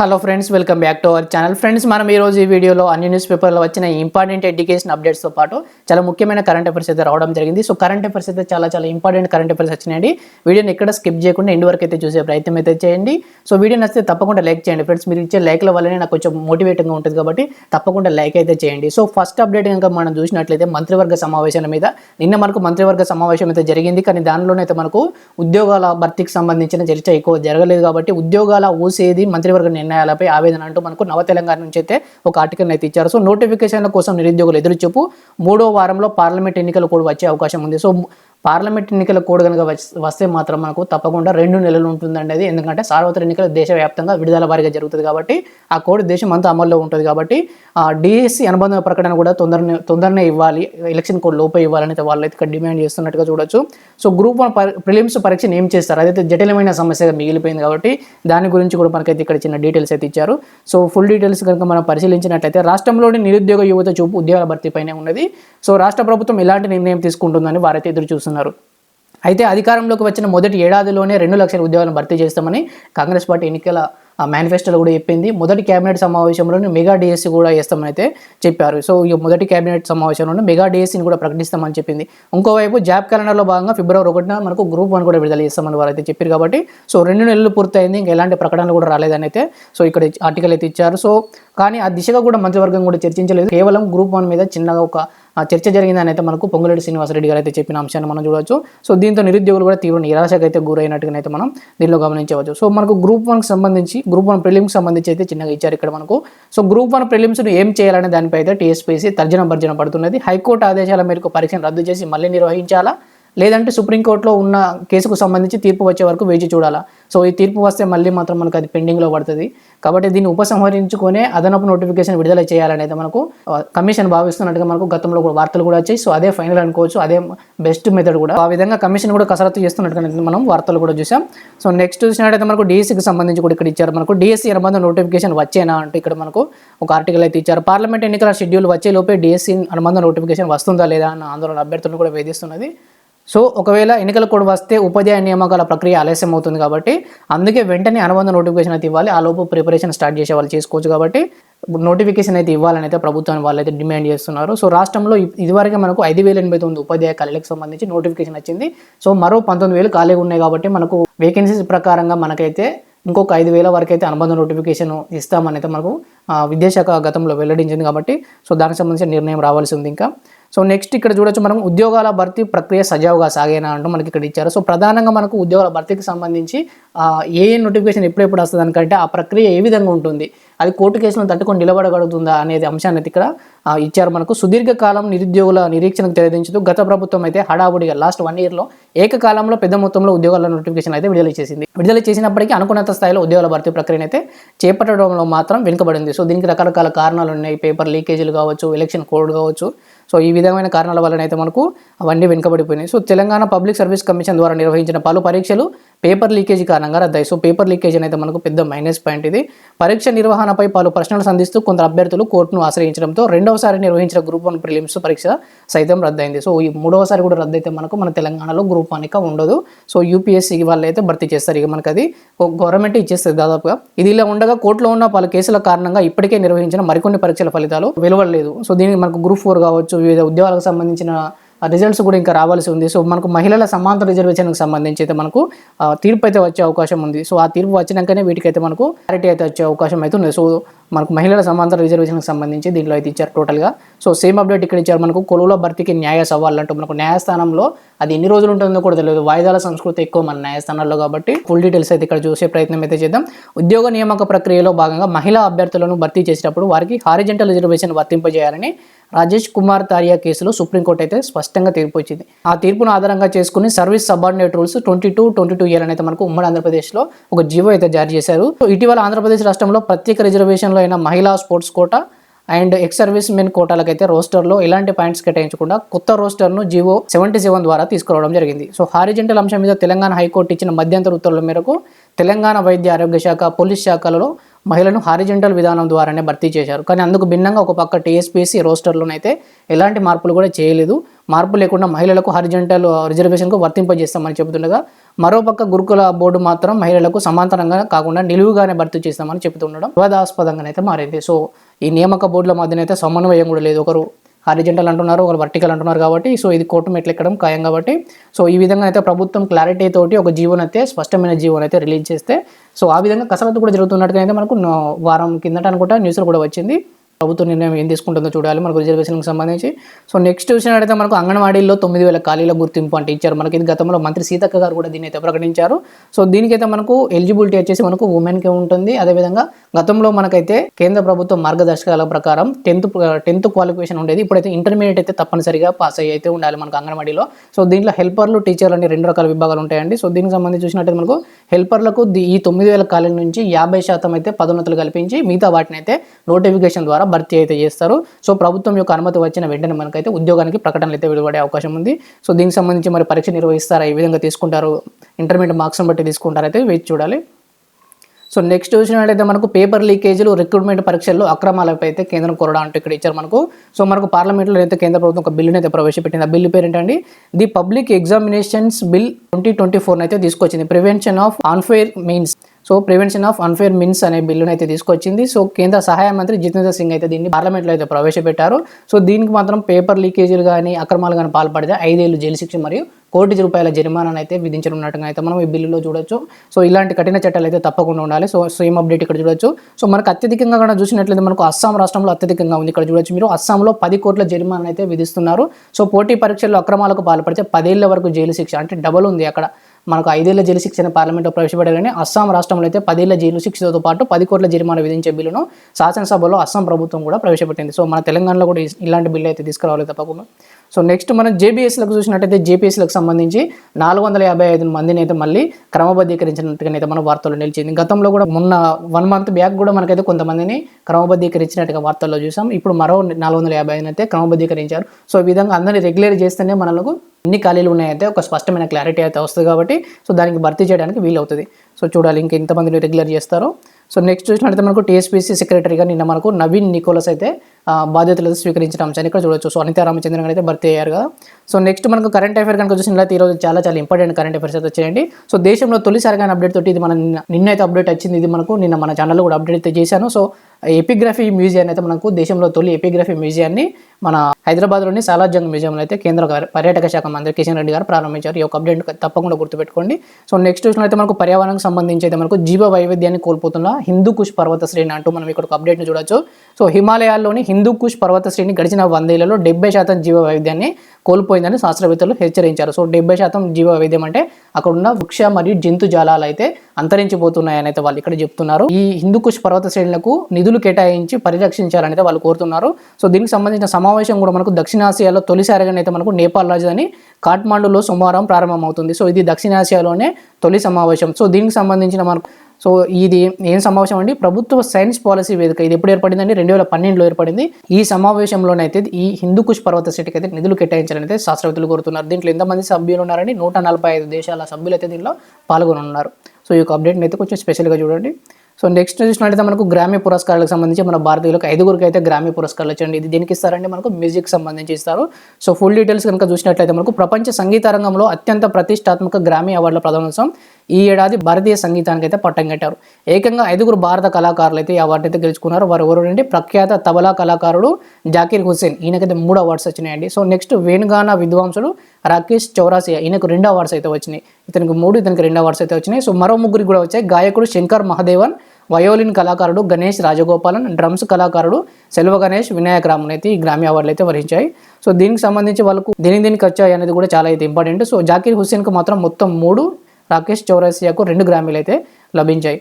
Hello friends welcome back to our channel friends మనం ఈ రోజు ఈ వీడియోలో అన్ని న్యూస్ పేపర్లో వచ్చిన ఇంపార్టెంట్ ఎడ్యుకేషన్ అప్డేట్స్తో పాటు చాలా ముఖ్యమైన కరెంట్ అఫైర్స్ అయితే రావడం జరిగింది. సో కరెంట్ అఫైర్స్ అయితే చాలా చాలా ఇంపార్టెంట్ కరెంట్ అఫైర్స్ వచ్చినాయండి. వీడియోని ఎక్కడ స్కిప్ చేయకుండా ఎండ్ వరకు అయితే చూసే ప్రయత్నం అయితే చేయండి. సో వీడియో నచ్చితే తప్పకుండా లైక్ చేయండి. ఫ్రెండ్స్ మీరు ఇచ్చే లైక్ల వల్లనే నాకు కొంచెం మోటివేటింగ్గా ఉంటుంది కాబట్టి తప్పకుండా లైక్ అయితే చేయండి. సో ఫస్ట్ అప్డేట్ కనుక మనం చూసినట్లయితే మంత్రివర్గ సమావేశాల మీద నిన్న మనకు మంత్రివర్గ సమావేశం అయితే జరిగింది. కానీ దానిలోనైతే మనకు ఉద్యోగాల భర్తీకి సంబంధించిన చర్చ ఎక్కువ జరగలేదు కాబట్టి ఉద్యోగాల ఊసేది మంత్రివర్గ నిర్ణయాలపై ఆవేదన అంటూ మనకు నవ తెలంగాణ నుంచి అయితే ఒక ఆర్టికల్ అయితే ఇచ్చారు. సో నోటిఫికేషన్ల కోసం నిరుద్యోగులు ఎదురు చూపు మూడో వారంలో పార్లమెంట్ ఎన్నికలు కూడా వచ్చే అవకాశం ఉంది. సో పార్లమెంట్ ఎన్నికల కోడ్ కనుక వస్తే మాత్రం మనకు తప్పకుండా రెండు నెలలు ఉంటుందండి అది. ఎందుకంటే సార్వత్రిక ఎన్నికలు దేశవ్యాప్తంగా విడుదల వారీగా జరుగుతుంది కాబట్టి ఆ కోడ్ దేశం అంతా అమల్లో ఉంటుంది కాబట్టి ఆ డిఎస్సి అనుబంధ ప్రకటన కూడా తొందరనే తొందరనే ఇవ్వాలి. ఎలక్షన్ కోడ్ లోపే ఇవ్వాలని అయితే వాళ్ళు అయితే ఇక్కడ డిమాండ్ చేస్తున్నట్టుగా చూడొచ్చు. సో గ్రూప్ వన్ ప్రిలిమ్స్ పరీక్షను ఏం చేస్తారు? అదైతే జటిలమైన సమస్యగా మిగిలిపోయింది కాబట్టి దాని గురించి కూడా మనకైతే ఇక్కడ చిన్న డీటెయిల్స్ అయితే ఇచ్చారు. సో ఫుల్ డీటెయిల్స్ కనుక మనం పరిశీలించినట్లయితే రాష్ట్రంలోని నిరుద్యోగ యువత చూపు ఉద్యోగాల భర్తీపైనే ఉన్నది. సో రాష్ట్ర ప్రభుత్వం ఎలాంటి నిర్ణయం తీసుకుంటుందని వారైతే ఎదురు చూస్తున్నారు. అయితే అధికారంలోకి వచ్చిన మొదటి ఏడాదిలోనే రెండు లక్షల ఉద్యోగాలను భర్తీ చేస్తామని కాంగ్రెస్ పార్టీ ఎన్నికల మేనిఫెస్టోలో కూడా చెప్పింది. మొదటి కేబినెట్ సమావేశంలోనే మెగా డిఎస్సి కూడా వేస్తామని అయితే చెప్పారు. సో ఈ మొదటి కేబినెట్ సమావేశంలోనే మెగా డిఎస్సిని కూడా ప్రకటిస్తామని చెప్పింది. ఇంకోవైపు జాబ్ క్యాలెండర్లో భాగంగా ఫిబ్రవరి ఒకటిన మనకు గ్రూప్ వన్ కూడా విడుదల చేస్తామని వారు అయితే చెప్పారు కాబట్టి సో రెండు నెలలు పూర్తయింది. ఇంకా ఎలాంటి ప్రకటనలు కూడా రాలేదని అయితే సో ఇక్కడ ఆర్టికల్ అయితే ఇచ్చారు. సో కానీ ఆ దిశగా కూడా మంత్రివర్గం కూడా చర్చించలేదు. కేవలం గ్రూప్ వన్ మీద చిన్నగా ఒక చర్చ జరిగిందని అయితే మనకు పొంగులేటి శ్రీనివాసరెడ్డి గారు అయితే చెప్పిన అంశాన్ని మనం చూడవచ్చు. సో దీంతో నిరుద్యోగులు కూడా తీవ్ర నిరాశకు అయితే గురైనట్టుగా అయితే మనం దీనిలో గమనించవచ్చు. సో మనకు గ్రూప్ వన్కి సంబంధించి గ్రూప్ వన్ ప్రిలిమ్స్ సంబంధించి అయితే చిన్నగా ఇచ్చారు ఇక్కడ మనకు. సో గ్రూప్ వన్ ప్రిలిమ్స్ను ఏం చేయాలనే దానిపై అయితే టీఎస్పీసీ తర్జన భర్జన పడుతున్నది. హైకోర్టు ఆదేశాల మేరకు పరీక్షను రద్దు చేసి మళ్ళీ నిర్వహించాలా? లేదంటే సుప్రీంకోర్టులో ఉన్న కేసుకు సంబంధించి తీర్పు వచ్చే వరకు వేచి చూడాలా. సో ఈ తీర్పు వస్తే మళ్ళీ మాత్రం మనకు అది పెండింగ్లో పడుతుంది. కాబట్టి దీన్ని ఉపసంహరించుకొని అదనపు నోటిఫికేషన్ విడుదల చేయాలనేది మనకు కమిషన్ భావిస్తున్నట్టుగా మనకు గతంలో కూడా వార్తలు కూడా వచ్చాయి. సో అదే ఫైనల్ అనుకోవచ్చు. అదే బెస్ట్ మెథడ్ కూడా. ఆ విధంగా కమిషన్ కూడా కసరత్తు చేస్తున్నట్టుగా అయితే మనం వార్తలు కూడా చూసాం. సో నెక్స్ట్ చూసినట్టయితే మనకు డిఎస్సికి సంబంధించి కూడా ఇక్కడ ఇచ్చారు. మనకు డిఎస్సి అనుబంధ నోటిఫికేషన్ వచ్చేనా అంటే ఇక్కడ మనకు ఒక ఆర్టికల్ అయితే ఇచ్చారు. పార్లమెంట్ ఎన్నికల షెడ్యూల్ వచ్చే లోపే డిఎస్సి అనుబంధ నోటిఫికేషన్ వస్తుందా లేదా అన్న ఆందోళన అభ్యర్థులను కూడా వేధిస్తున్నది. సో ఒకవేళ ఎన్నికల కోడ్ వస్తే ఉపాధ్యాయ నియామకాల ప్రక్రియ ఆలస్యం అవుతుంది కాబట్టి అందుకే వెంటనే అనుబంధ నోటిఫికేషన్ అయితే ఇవ్వాలి. ఆ లోపు ప్రిపరేషన్ స్టార్ట్ చేసే వాళ్ళు చేసుకోవచ్చు కాబట్టి నోటిఫికేషన్ అయితే ఇవ్వాలని అయితే ప్రభుత్వాన్ని వాళ్ళు అయితే డిమాండ్ చేస్తున్నారు. సో రాష్ట్రంలో ఇదివరకే మనకు ఐదు వేల ఎనభై తొమ్మిది ఉపాధ్యాయ ఖాళీలకు సంబంధించి నోటిఫికేషన్ వచ్చింది. సో మరో పంతొమ్మిది వేలు ఖాళీగా ఉన్నాయి కాబట్టి మనకు వేకెన్సీస్ ప్రకారంగా మనకైతే ఇంకొక ఐదు వేల వరకు అయితే అనుబంధ నోటిఫికేషన్ ఇస్తామని అయితే మనకు విద్యాశాఖ గతంలో వెల్లడించింది కాబట్టి సో దానికి సంబంధించిన నిర్ణయం రావాల్సి ఉంది ఇంకా. సో నెక్స్ట్ ఇక్కడ చూడొచ్చు మనం ఉద్యోగాల భర్తీ ప్రక్రియ సజావుగా సాగేనా అంటూ మనకి ఇక్కడ ఇచ్చారు. సో ప్రధానంగా మనకు ఉద్యోగాల భర్తీకి సంబంధించి ఏ నోటిఫికేషన్ ఎప్పుడెప్పుడు వస్తుంది అనుకంటే ఆ ప్రక్రియ ఏ విధంగా ఉంటుంది అది కోర్టు కేసులను తట్టుకొని నిలబడగలుగుతుందా అనేది అంశాన్ని ఇక్కడ ఇచ్చారు మనకు. సుదీర్ఘకాలం నిరుద్యోగుల నిరీక్షణకు తెరదించుతూ గత ప్రభుత్వం అయితే హడావుడిగా లాస్ట్ వన్ ఇయర్లో ఏకకాలంలో పెద్ద మొత్తంలో ఉద్యోగాల నోటిఫికేషన్ అయితే విడుదల చేసింది. విడుదల చేసినప్పటికీ అనుకున్నంత స్థాయిలో ఉద్యోగాల భర్తీ ప్రక్రియను అయితే చేపట్టడంలో మాత్రం వెనుకబడింది. సో దీనికి రకరకాల కారణాలు ఉన్నాయి. పేపర్ లీకేజీలు కావచ్చు ఎలక్షన్ కోడ్ కావచ్చు. సో ఈ విధమైన కారణాల వలన అయితే మనకు అవన్నీ వెనుకబడిపోయినాయి. So Telangana public service commission ద్వారా నిర్వహించిన పలు పరీక్షలు పేపర్ లీకేజ్ కారణంగా రద్దయి సో పేపర్ లీకేజ్ అనేది మనకు పెద్ద మైనస్ పాయింట్ ఇది. పరీక్ష నిర్వహణపై పలు ప్రశ్నలు సంధిస్తూ కొందరు అభ్యర్థులు కోర్టును ఆశ్రయించడంతో రెండవసారి నిర్వహించిన గ్రూప్ వన్ ప్రిలిమ్స్ పరీక్ష సైతం రద్దయింది. సో ఈ మూడవసారి కూడా రద్దయితే మనకు మన తెలంగాణలో గ్రూప్ వన్ ఇక ఉండదు. సో యూపీఎస్సీ వాళ్ళు అయితే భర్తీ చేస్తారు ఇక మనకు అది గవర్నమెంట్ ఇచ్చేస్తుంది దాదాపుగా. ఇది ఇలా ఉండగా కోర్టులో ఉన్న పలు కేసుల కారణంగా ఇప్పటికే నిర్వహించిన మరికొన్ని పరీక్షల ఫలితాలు వెలువడలేదు. సో దీనికి మనకు గ్రూప్ ఫోర్ కావచ్చు వివిధ ఉద్యోగాలకు సంబంధించిన రిజల్ట్స్ కూడా ఇంకా రావాల్సి ఉంది. సో మనకు మహిళల సమాంతర రిజర్వేషన్కి సంబంధించి అయితే మనకు ఆ, తీర్పు అయితే వచ్చే అవకాశం ఉంది. సో ఆ తీర్పు వచ్చినాకనే వీటికైతే మనకు క్లారిటీ అయితే వచ్చే అవకాశం అయితే ఉంది. సో మనకు మహిళల సమాంతర రిజర్వేషన్కి సంబంధించి దీంట్లో అయితే ఇచ్చారు టోటల్గా. సో సేమ్ అప్డేట్ ఇక్కడ ఇచ్చారు. మనకు కొలువుల భర్తీకి న్యాయ సవాళ్ళు అంటూ మనకు న్యాయస్థానంలో అది ఎన్ని రోజులు ఉంటుందో కూడా తెలియదు. వాయిదాల సంస్కృతి ఎక్కువ మన న్యాయస్థానాల్లో కాబట్టి ఫుల్ డీటెయిల్స్ అయితే ఇక్కడ చూసే ప్రయత్నం అయితే చేద్దాం. ఉద్యోగ నియామక ప్రక్రియలో భాగంగా మహిళా అభ్యర్థులను భర్తీ చేసేటప్పుడు వారికి హారిజెంటల్ రిజర్వేషన్ వర్తింపజేయాలని రాజేష్ కుమార్ తారియా కేసులో సుప్రీంకోర్టు అయితే స్పష్టంగా తీర్పు వచ్చింది ఆ తీర్పును ఆధారంగా చేసుకుని service subordinate rules twenty two twenty two year అయితే మనకు ఉమ్మడి ఆంధ్రప్రదేశ్లో ఒక జీవో అయితే జారీ చేశారు. సో ఇటీవల ఆంధ్రప్రదేశ్ రాష్ట్రంలో ప్రత్యేక రిజర్వేషన్లో అయిన మహిళా sports quota and ex service men కోటాలకైతే రోస్టర్లో ఎలాంటి పాయింట్స్ కేటాయించకుండా కొత్త రోస్టర్ను జీవో సెవెంటీ సెవెన్ ద్వారా తీసుకురావడం జరిగింది. సో హారిజెంటల్ అంశం మీద తెలంగాణ హైకోర్టు ఇచ్చిన మధ్యంతర ఉత్తర్వుల మేరకు తెలంగాణ వైద్య ఆరోగ్య శాఖ పోలీస్ శాఖలలో మహిళలను హారిజెంటల్ విధానం ద్వారానే భర్తీ చేశారు. కానీ అందుకు భిన్నంగా ఒక పక్క టీఎస్పీసీ రోస్టర్లోనైతే ఎలాంటి మార్పులు కూడా చేయలేదు. మార్పు లేకుండా మహిళలకు హారిజెంటల్ రిజర్వేషన్కు వర్తింపజేస్తామని చెబుతుండగా మరోపక్క గురుకుల బోర్డు మాత్రం మహిళలకు సమాంతరంగా కాకుండా నిలువుగానే భర్తీ చేస్తామని చెబుతుండడం వివాదాస్పదంగానైతే మారింది. సో ఈ నియామక బోర్డుల మధ్యనైతే సమన్వయం కూడా లేదు. ఒకరు హారిజెంటల్ అంటున్నారు ఒకరు వర్టికల్ అంటున్నారు కాబట్టి సో ఇది కోర్టు మెట్లు ఎక్కడం ఖాయం కాబట్టి. సో ఈ విధంగా అయితే ప్రభుత్వం క్లారిటీ తోటి ఒక జీవోన్ అయితే స్పష్టమైన జీవోన్ అయితే రిలీజ్ చేస్తే సో ఆ విధంగా కసరత్తు కూడా జరుగుతున్నట్టుగా అయితే మనకు వారం కిందట అనుకుంటా న్యూస్లో కూడా వచ్చింది. ప్రభుత్వ నిర్ణయం ఏం తీసుకుంటుందో చూడాలి. మనకు రిజర్వేషన్కి సంబంధించి. సో నెక్స్ట్ చూసినట్టయితే మనకు అంగన్వాడీలో తొమ్మిది వేల ఖాళీల గుర్తింపు అంటే ఇచ్చారు. మనకి ఇది గతంలో మంత్రి సీతక్క గారు కూడా దీన్ని అయితే ప్రకటించారు. సో దీనికైతే మనకు ఎలిజిబిలిటీ వచ్చేసి మనకు ఉమెన్కి ఉంటుంది. అదేవిధంగా గతంలో మనకైతే కేంద్ర ప్రభుత్వం మార్గదర్శకాల ప్రకారం టెన్త్ టెన్త్ క్వాలిఫికేషన్ ఉండేది. ఇప్పుడైతే ఇంటర్మీడియట్ అయితే తప్పనిసరిగా పాస్ అయ్యి అయితే ఉండాలి మనకు అంగన్వాడీలో. సో దీంట్లో హెల్పర్లు టీచర్లు అని రెండు రకాల విభాగాలు ఉంటాయండి. సో దీనికి సంబంధించి చూసినట్టయితే మనకు హెల్పర్లకు ఈ తొమ్మిది వేల ఖాళీల నుంచి యాభై శాతం అయితే పదోన్నతులు కల్పించి మిగతా వాటిని అయితే నోటిఫికేషన్ ద్వారా భర్తీ అయితే చేస్తారు. సో ప్రభుత్వం యొక్క అనుమతి వచ్చిన వెంటనే మనకైతే ఉద్యోగానికి ప్రకటనలు అయితే వెలువడే అవకాశం ఉంది. సో దీనికి సంబంధించి మరి పరీక్ష నిర్వహిస్తారా? ఏ విధంగా తీసుకుంటారు? ఇంటర్మీడియట్ మార్క్స్ని బట్టి తీసుకుంటారైతే వేచి చూడాలి. సో నెక్స్ట్ చూసినట్లయితే మనకు పేపర్ లీకేజీలు రిక్రూట్మెంట్ పరీక్షల్లో అక్రమాలపై అయితే కేంద్రం కొరడా అంటూ ఇక్కడ ఇచ్చారు మనకు. సో మనకు పార్లమెంట్లో అయితే కేంద్ర ప్రభుత్వం ఒక బిల్లుని అయితే ప్రవేశపెట్టింది. ఆ బిల్లు పేరు ఏంటండి the public examinations bill twenty twenty four అయితే తీసుకొచ్చింది. Prevention of unfair means. So prevention of unfair means అనే బిల్లును అయితే తీసుకొచ్చింది. సో కేంద్ర సహాయ మంత్రి జితేంద్ర సింగ్ అయితే దీన్ని పార్లమెంట్లో అయితే ప్రవేశపెట్టారు. సో దీనికి మాత్రం పేపర్ లీకేజీలు కానీ అక్రమాలు కానీ పాల్పడితే ఐదేళ్ళు జైలు శిక్ష మరియు కోటి రూపాయల జరిమానాను అయితే విధించనున్నట్టుగా అయితే మనం ఈ బిల్లులో చూడొచ్చు. సో ఇలాంటి కఠిన చట్టాలు అయితే తప్పకుండా ఉండాలి. సో సేమ్ అప్డేట్ ఇక్కడ చూడొచ్చు. సో మనకు అత్యధికంగా కూడా చూసినట్లయితే మనకు అస్సాం రాష్ట్రంలో అత్యధికంగా ఉంది ఇక్కడ చూడొచ్చు మీరు. అస్సాంలో పది కోట్ల జరిమానా అయితే విధిస్తున్నారు. సో పోటీ పరీక్షల్లో అక్రమాలకు పాల్పడితే పదేళ్ళ వరకు జైలు శిక్ష అంటే డబల్ ఉంది అక్కడ. మనకు ఐదేళ్ళ జైలు శిక్షణ పార్లమెంట్లో ప్రవేశపెట్టాలని అస్సాం రాష్ట్రంలో అయితే పదేళ్ళ జైలు శిక్షతో పాటు పది కోట్ల జరిమానా విధించే బిల్లును శాసనసభలో అస్సాం ప్రభుత్వం కూడా ప్రవేశపెట్టింది. సో మన తెలంగాణలో కూడా ఇలాంటి బిల్లు అయితే తీసుకురావాలి తప్పకుండా. సో నెక్స్ట్ మనం జేబీఎస్లకు చూసినట్టయితే జేపీఎస్లకు సంబంధించి నాలుగు వందల యాభై ఐదు మందిని అయితే మళ్ళీ క్రమబద్ధీకరించినట్టుగా అయితే మన వార్తల్లో నిలిచింది. గతంలో కూడా మొన్న వన్ మంత్ బ్యాక్ కూడా మనకైతే కొంతమందిని క్రమబద్ధీకరించినట్టుగా వార్తల్లో చూసాం. ఇప్పుడు మరో నాలుగు వందల యాభై ఐదు అయితే క్రమబద్ధీకరించారు. సో ఈ విధంగా అందరినీ రెగ్యులర్ చేస్తేనే మనకు ఎన్ని ఖాళీలు ఉన్నాయైతే ఒక స్పష్టమైన క్లారిటీ అయితే వస్తుంది కాబట్టి సో దానికి భర్తీ చేయడానికి వీలవుతుంది. సో చూడాలి ఇంక ఎంతమందిని రెగ్యులర్ చేస్తారో. సో నెక్స్ట్ చూసినట్లయితే మనకు టీఎస్పీసీ సెక్రటరీగా నిన్న మనకు నవీన్ నికోలస్ అయితే బాధ్యతలు స్వీకరించిన అంశాన్ని ఇక్కడ చూడొచ్చు. సో అనితా రామచంద్రన్ అయితే భర్తీ అయ్యారు కదా. సో నెక్స్ట్ మనకు కరెంట్ అఫేర్ కనుక చూసినట్లయితే ఈరోజు చాలా చాలా ఇంపార్టెంట్ కరెంట్ అఫేర్స్ అయితే వచ్చేయండి. సో దేశంలో తొలిసారిగా అప్డేట్ తోటి ఇది మన నిన్న అయితే అప్డేట్ వచ్చింది. ఇది మనకు నిన్న మన ఛానల్లో కూడా అప్డేట్ అయితే చేశాను. సో ఎపిగ్రఫీ మ్యూజియం అయితే మనకు దేశంలో తొలి ఎపిగ్రఫీ మ్యూజియాన్ని మన హైదరాబాద్లోని సాలార్జంగ్ మ్యూజియంలో అయితే కేంద్ర పర్యాటక శాఖ మంత్రి కిషన్ రెడ్డి గారు ప్రారంభించారు. ఈ యొక్క అప్డేట్ తప్పకుండా గుర్తుపెట్టుకోండి. సో నెక్స్ట్ చూసినట్లయితే మనకు పర్యావరణకు సంబంధించి అయితే మనకు జీవ వైవిధ్యాన్ని కోల్పోతున్న హిందూ కుష్ పర్వత శ్రేణి అంటూ మనం ఇక్కడ ఒక అప్డేట్ని చూడొచ్చు. సో హిమాలయాల్లోని హిందూ కుష్ పర్వత శ్రేణి గడిచిన వందేళ్ళలో డెబ్బై శాతం జీవ వైవిధ్యాన్ని కోల్పోయిందని శాస్త్రవేత్తలు హెచ్చరించారు. సో డెబ్బై శాతం జీవ వైవిధ్యం అంటే అక్కడ ఉన్న వృక్ష మరియు జంతు జాలాలు అయితే అంతరించిపోతున్నాయని అయితే వాళ్ళు ఇక్కడ చెప్తున్నారు. ఈ హిందుకుష్ పర్వత శ్రేణులకు నిధులు కేటాయించి పరిరక్షించాలని అయితే వాళ్ళు కోరుతున్నారు. సో దీనికి సంబంధించిన సమావేశం కూడా మనకు దక్షిణాసియాలో తొలిసారిగా అయితే మనకు నేపాల్ రాజధాని కాఠ్మాండులో సోమవారం ప్రారంభమవుతుంది. సో ఇది దక్షిణాసియాలోనే తొలి సమావేశం. సో దీనికి సంబంధించిన మనకు సో ఇది ఏం సమావేశం అండి? ప్రభుత్వ సైన్స్ పాలసీ వేదిక. ఇది ఎప్పుడు ఏర్పడిందండి? రెండు వేల పన్నెండులో ఏర్పడింది. ఈ సమావేశంలోనైతే ఈ హిందూకుష్ పర్వత శ్రేణికి అయితే నిధులు కేటాయించాలని అయితే శాస్త్రవేత్తలు కోరుతున్నారు. దీంట్లో ఎంతమంది సభ్యులు ఉన్నారండి? నూట నలభై ఐదు దేశాల సభ్యులు అయితే దీనిలో పాల్గొనున్నారు. సో ఈ యొక్క అప్డేట్ని అయితే కొంచెం స్పెషల్గా చూడండి. సో నెక్స్ట్ చూసినట్లయితే మనకు గ్రామీ పురస్కారాలకు సంబంధించి మన భారతీయులకు ఐదుగురికి అయితే గ్రామీ పురస్కారాలు వచ్చండి ఇది దీనికి ఇస్తారంటే మనకు మ్యూజిక్ సంబంధించి ఇస్తారు. సో ఫుల్ డీటెయిల్స్ కనుక చూసినట్లయితే మనకు ప్రపంచ సంగీత రంగంలో అత్యంత ప్రతిష్టాత్మక గ్రామీ అవార్డుల ప్రధానోత్సవం ఈ ఏడాది భారతీయ సంగీతానికి అయితే పట్టం కట్టారు. ఏకంగా ఐదుగురు భారత కళాకారులు అయితే ఈ అవార్డు అయితే గెలుచుకున్నారు. వారు ఎవరు అంటే ప్రఖ్యాత తబలా కళాకారుడు జాకీర్ హుస్సేన్. ఈయనకైతే మూడు అవార్డ్స్ వచ్చినాయండి. సో నెక్స్ట్ వేణుగాన విద్వాంసుడు రాకేష్ చౌరాసియా. ఈయనకు రెండు అవార్డ్స్ అయితే వచ్చినాయి. ఇతనికి మూడు ఇతనికి రెండు అవార్డ్స్ అయితే వచ్చినాయి. సో మరో ముగ్గురికి కూడా వచ్చాయి. గాయకుడు శంకర్ మహదేవన్ వయోలిన్ కళాకారుడు గణేష్ రాజగోపాలన్ డ్రమ్స్ కళాకారుడు సెల్వ గణేష్ వినాయక రామన్ అయితే ఈ గ్రామీ అవార్డులు అయితే వరించాయి. సో దీనికి సంబంధించి వాళ్ళకు దేని దీనికి వచ్చాయి అనేది కూడా చాలా అయితే ఇంపార్టెంట్. సో జాకీర్ హుస్సేన్కు మాత్రం మొత్తం మూడు రాకేష్ చౌరాసియాకు రెండు గ్రామీలు అయితే లభించాయి.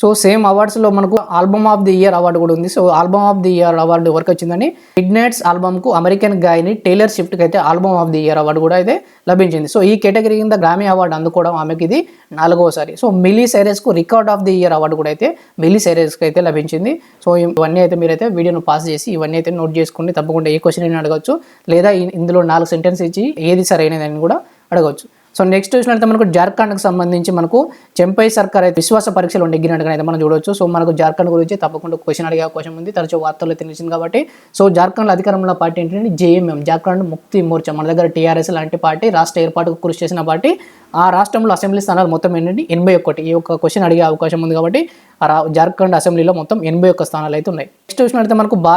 సో సేమ్ అవార్డ్స్లో మనకు album of the year award కూడా ఉంది. So album of the year award ఎవరికి వచ్చిందని మిడ్ నైట్స్ ఆల్బమ్కు అమెరికన్ గాయని టైలర్ షిఫ్ట్కి అయితే album of the year award కూడా అయితే లభించింది. సో ఈ కేటగిరీ కింద గ్రామీ అవార్డు అందుకోవడం ఆమెకి ఇది నాలుగోసారి. So Miley సైరస్కు record of the year award కూడా అయితే మిలీ సైరస్కి అయితే లభించింది. సో ఇవన్నీ అయితే మీరైతే వీడియోను పాస్ చేసి ఇవన్నీ అయితే నోట్ చేసుకోండి తప్పకుండా ఏ క్వశ్చన్ అయినా అడగవచ్చు లేదా ఇందులో నాలుగు సెంటెన్స్ ఇచ్చి ఏది సరైనదని కూడా అడగవచ్చు సో నెక్స్ట్ చూసినట్లయితే మనకు జార్ఖండ్కి సంబంధించి మనకు చెంపై సర్కార్ అయితే విశ్వాస పరీక్షలు నెగ్గినట్టుగా అయితే మనం చూడవచ్చు సో మనకు జార్ఖండ్ గురించి తప్పకుండా క్వశ్చన్ అడిగే అవకాశం ఉంది. తరచూ వార్తల్లో తెలిసింది కాబట్టి. సో జార్ఖండ్లో అధికారంలో పార్టీ ఏంటంటే జేఎంఎం జార్ఖండ్ ముక్తి మోర్చా మన దగ్గర టీఆర్ఎస్ లాంటి పార్టీ రాష్ట్ర ఏర్పాటుకు కృషి చేసిన పార్టీ. ఆ రాష్ట్రంలో అసెంబ్లీ స్థానాలు మొత్తం ఏంటంటే ఎనభై ఒకటి ఈ యొక్క క్వశ్చన్ అడిగే అవకాశం ఉంది కాబట్టి ఆ జార్ఖండ్ అసెంబ్లీలో మొత్తం ఎనభై ఒక్క స్థానాలు అయితే ఉన్నాయి. నెక్స్ట్ చూసినట్లయితే మనకు బా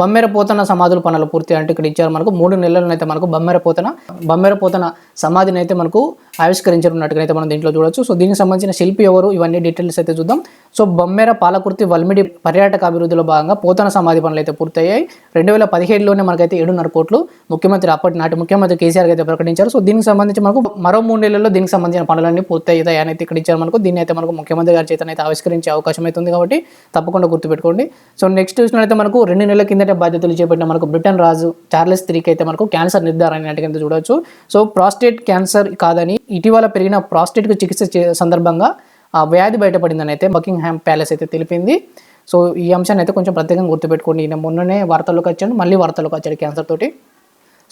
బమ్మెర పోతన సమాధుల పనులు పూర్తి అంటే ఇక్కడ ఇచ్చారు మనకు మూడు నెలలనైతే మనకు బమ్మెర పోతన బమ్మెర పోతన సమాధిని అయితే మనకు ఆవిష్కరించనున్నట్టుగా అయితే మనం దీంట్లో చూడొచ్చు. సో దీనికి సంబంధించిన శిల్పి ఎవరు? ఇవన్నీ డీటెయిల్స్ అయితే చూద్దాం. సో బొమ్మెర పాలకుర్తి వల్మిడి పర్యాటక అభివృద్ధిలో భాగంగా పోతన సమాధి పనులు అయితే పూర్తయ్యాయి. రెండు వేల పదిహేడులోనే మనకైతే ఏడున్నర కోట్లు ముఖ్యమంత్రి అప్పటి నాటి ముఖ్యమంత్రి కేసీఆర్ అయితే ప్రకటించారు. సో దీనికి సంబంధించి మనకు మరో మూడు నెలల్లో దీనికి సంబంధించిన పనులన్నీ పూర్తయ్యాయి అని అయితే ఇక్కడ ఇచ్చారు మనకు. దీన్ని అయితే మనకు ముఖ్యమంత్రి గారి చేత అయితే ఆవిష్కరించే అవకాశం అయితే ఉంది కాబట్టి తప్పకుండా గుర్తుపెట్టుకోండి. సో నెక్స్ట్ చూసినట్లయితే మనకు రెండు నెలల కిందటే బాధ్యతలు చేపట్టిన మనకు బ్రిటన్ రాజు చార్లెస్ త్రీకి అయితే మనకు క్యాన్సర్ నిర్ధారణ అయినట్టుగా చూడవచ్చు సో ప్రాస్టేట్ క్యాన్సర్ కాదని ఇటీవల పెరిగిన ప్రాస్టేట్కు చికిత్స చే- సందర్భంగా ఆ వ్యాధి బయటపడిందని అయితే బకింగ్ హ్యామ్ ప్యాలెస్ అయితే తెలిపింది. సో ఈ అంశాన్ని అయితే కొంచెం ప్రత్యేకంగా గుర్తుపెట్టుకోండి. ఈయన మొన్ననే వార్తల్లోకి వచ్చాడు మళ్ళీ వార్తల్లోకి వచ్చాడు క్యాన్సర్ తోటి.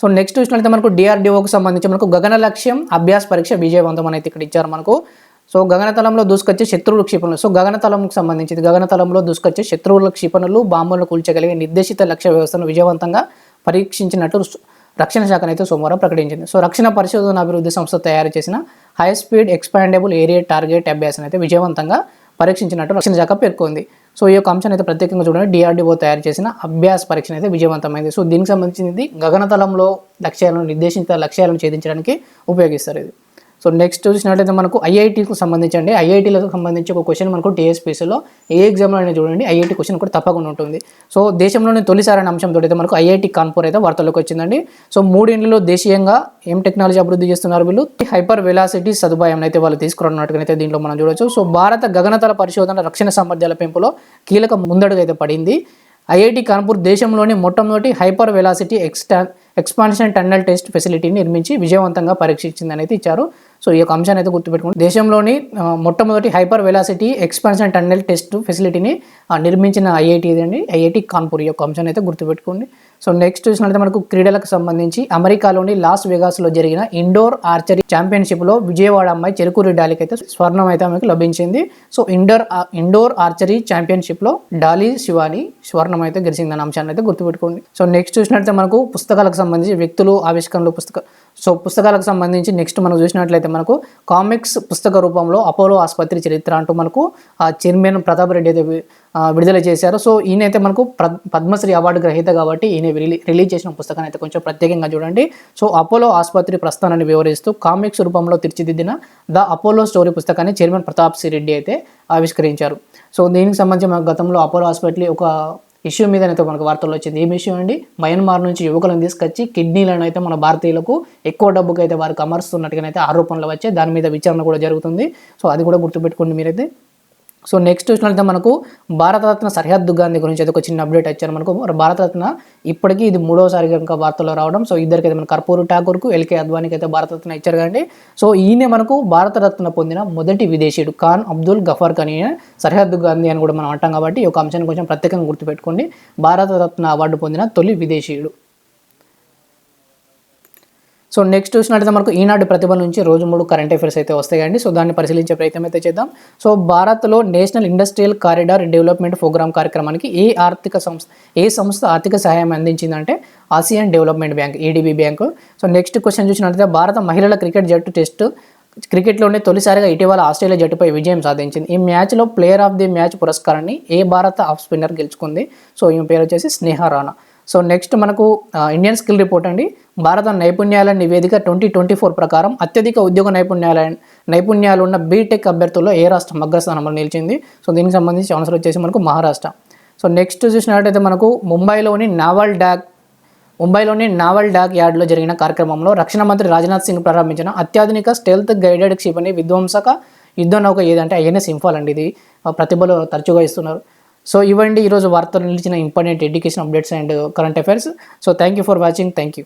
సో నెక్స్ట్ చూసినట్లయితే మనకు డిఆర్డిఓకి సంబంధించి మనకు గగన లక్ష్యం అభ్యాస పరీక్ష విజయవంతం అని అయితే ఇక్కడ ఇచ్చారు మనకు. సో గగనతలంలో దూసుకొచ్చే శత్రువుల క్షిపణులు సో గగనతలంకు సంబంధించి గగనతలంలో దూసుకొచ్చే శత్రువుల క్షిపణులు బాంబులను కూల్చగలిగే నిర్దేశిత లక్ష్య వ్యవస్థను విజయవంతంగా పరీక్షించినట్టు రక్షణ శాఖ అయితే సోమవారం ప్రకటించింది. సో రక్షణ పరిశోధన అభివృద్ధి సంస్థ తయారు చేసిన high speed expandable area target అభ్యాసం అయితే విజయవంతంగా పరీక్షించినట్టు రక్షణ శాఖ పేర్కొంది. సో ఈ యొక్క అంశాన్ని అయితే ప్రత్యేకంగా చూడండి. డిఆర్డిఓ తయారు చేసిన అభ్యాస పరీక్ష అయితే విజయవంతమైంది. సో దీనికి సంబంధించింది గగనతలంలో లక్ష్యాలను నిర్దేశిత లక్ష్యాలను ఛేదించడానికి ఉపయోగిస్తారు ఇది. సో నెక్స్ట్ చూసినట్లయితే మనకు ఐఐటీకి సంబంధించండి ఐఐటీలకు సంబంధించి ఒక క్వశ్చన్ మనకు టీఎస్పీసీలో ఏ ఎగ్జామ్లో అయినా చూడండి ఐఐటీ క్వశ్చన్ కూడా తప్పకుండా ఉంటుంది. సో దేశంలోని తొలిసారైన అంశంతో అయితే మనకు ఐఐటి కాన్పూర్ అయితే వార్తల్లోకి వచ్చిందండి. సో మూడేళ్ళలో దేశీయంగా ఏం టెక్నాలజీ అభివృద్ధి చేస్తున్నారు వీళ్ళు? హైపర్ వెలాసిటీ సదుపాయం అయితే వాళ్ళు తీసుకురానున్నట్టుగానైతే దీంట్లో మనం చూడొచ్చు. సో భారత గగనతల పరిశోధన రక్షణ సామర్థ్యాల పెంపులో కీలక ముందడుగు అయితే పడింది. ఐఐటి కాన్పూర్ దేశంలోని మొట్టమొదటి hyper velocity extra expansion tunnel test ఫెసిలిటీని నిర్మించి విజయవంతంగా పరీక్షించిందని అయితే ఇచ్చారు. సో ఈ యొక్క అంశాన్ని అయితే గుర్తుపెట్టుకోండి. దేశంలోని మొట్టమొదటి hyper velocity expansion tunnel test ఫెసిలిటీని ఆ, నిర్మించిన ఐఐటి ఇదండి ఐఐటి కాన్పూర్ ఈ యొక్క అంశాన్ని అయితే గుర్తుపెట్టుకోండి. సో నెక్స్ట్ చూసినట్లయితే మనకు క్రీడలకు సంబంధించి అమెరికాలోని లాస్ వెగాస్లో జరిగిన ఇండోర్ ఆర్చరీ ఛాంపియన్షిప్లో విజయవాడ అమ్మాయి చెరుకూరి డాలీకి అయితే స్వర్ణం అయితే ఆమెకు లభించింది. సో ఇండోర్ ఇండోర్ ఆర్చరీ ఛాంపియన్షిప్లో డాలీ శివాని స్వర్ణం అయితే గెలిచిందన్న అంశాన్ని అయితే గుర్తుపెట్టుకోండి. సో నెక్స్ట్ చూసినట్లయితే మనకు పుస్తకాలకు సంబంధించి వ్యక్తులు ఆవిష్కరణలు పుస్తక సో పుస్తకాలకు సంబంధించి నెక్స్ట్ మనం చూసినట్లయితే మనకు కామిక్స్ పుస్తక రూపంలో అపోలో ఆసుపత్రి చరిత్ర అంటూ మనకు ఆ చైర్మన్ ప్రతాప్ రెడ్డి అయితే విడుదల చేశారు. సో ఈయన అయితే మనకు పద్మశ్రీ అవార్డు గ్రహీత కాబట్టి ఈయన రిలీ రిలీజ్ చేసిన పుస్తకాన్ని అయితే కొంచెం ప్రత్యేకంగా చూడండి. సో అపోలో ఆసుపత్రి ప్రస్థానాన్ని వివరిస్తూ కామిక్స్ రూపంలో తీర్చిదిద్దిన ద అపోలో స్టోరీ పుస్తకాన్ని చైర్మన్ ప్రతాప్ సి రెడ్డి అయితే ఆవిష్కరించారు. సో దీనికి సంబంధించి మన గతంలో అపోలో హాస్పిటల్ ఒక ఇష్యూ మీద అయితే మనకు వార్తలు వచ్చింది. ఏం ఇష్యూ అండి? మయన్మార్ నుంచి యువకులను తీసుకొచ్చి కిడ్నీలను అయితే మన భారతీయులకు ఎక్కువ డబ్బుకి అయితే వారికి అమరుస్తున్నట్టుగానైతే ఆరోపణలు వచ్చాయి. దాని మీద విచారణ కూడా జరుగుతుంది. సో అది కూడా గుర్తుపెట్టుకోండి మీరైతే. సో నెక్స్ట్ చూసినట్లయితే మనకు భారతరత్న సరిహద్దు గాంధీ గురించి అయితే ఒక చిన్న అప్డేట్ ఇచ్చారు మనకు. మరి భారతరత్న ఇప్పటికీ ఇది మూడోసారి కనుక వార్తల్లో రావడం. సో ఇద్దరికి అయితే మన కర్పూర్ ఠాకూర్కు ఎల్కే అద్వానికి అయితే భారతరత్న ఇచ్చారు కానీ సో ఈయన మనకు భారతరత్న పొందిన మొదటి విదేశీయుడు ఖాన్ అబ్దుల్ గఫార్ ఖాన్. ఈయన సరిహద్దు గాంధీ అని కూడా మనం అంటాం కాబట్టి ఈ యొక్క అంశాన్ని కొంచెం ప్రత్యేకంగా గుర్తుపెట్టుకోండి. భారతరత్న అవార్డు పొందిన తొలి విదేశీయుడు. సో నెక్స్ట్ చూసినట్లయితే మనకు ఈనాడు ప్రతిభ నుంచి రోజు మూడు కరెంట్ అఫైర్స్ అయితే వస్తాయండి. సో దాన్ని పరిశీలించే ప్రయత్నం అయితే చేద్దాం. సో భారత్లో national industrial corridor development program కార్యక్రమానికి ఏ ఆర్థిక సంస్థ ఏ సంస్థ ఆర్థిక సహాయం అందించిందంటే Asian development bank ADB bank. So next question చూసినట్లయితే భారత మహిళల క్రికెట్ జట్టు టెస్ట్ క్రికెట్లోనే తొలిసారిగా ఇటీవల ఆస్ట్రేలియా జట్టుపై విజయం సాధించింది. ఈ మ్యాచ్లో ప్లేయర్ ఆఫ్ ది మ్యాచ్ పురస్కారాన్ని ఏ భారత ఆఫ్ స్పిన్నర్ గెలుచుకుంది? సో ఈమె పేరు వచ్చేసి స్నేహ రాణా. సో నెక్స్ట్ మనకు ఇండియన్ స్కిల్ రిపోర్ట్ అండి. భారత నైపుణ్యాల నివేదిక ట్వంటీ ట్వంటీ ఫోర్ ప్రకారం అత్యధిక ఉద్యోగ నైపుణ్యాల నైపుణ్యాలు ఉన్న బీటెక్ అభ్యర్థుల్లో ఏ రాష్ట్రం అగ్రస్థానంలో నిలిచింది? సో దీనికి సంబంధించి ఆన్సర్ వచ్చేసి మనకు మహారాష్ట్ర. సో నెక్స్ట్ చూసినట్టయితే మనకు ముంబైలోని నావల్ డాక్ ముంబైలోని నావల్ డాక్ యార్డ్లో జరిగిన కార్యక్రమంలో రక్షణ మంత్రి రాజ్నాథ్ సింగ్ ప్రారంభించిన అత్యాధునిక స్టెల్త్ గైడెడ్ క్షిపణి విధ్వంసక యుద్ధ నౌక ఏదంటే ఐఎన్ఎస్ ఇంఫాల్ అండి ఇది. ప్రతిభలో తరచుగా ఇస్తున్నారు. సో ఇవ్వండి. ఈరోజు వార్తలు నిలిచిన important education updates and current affairs so thank you for watching thank you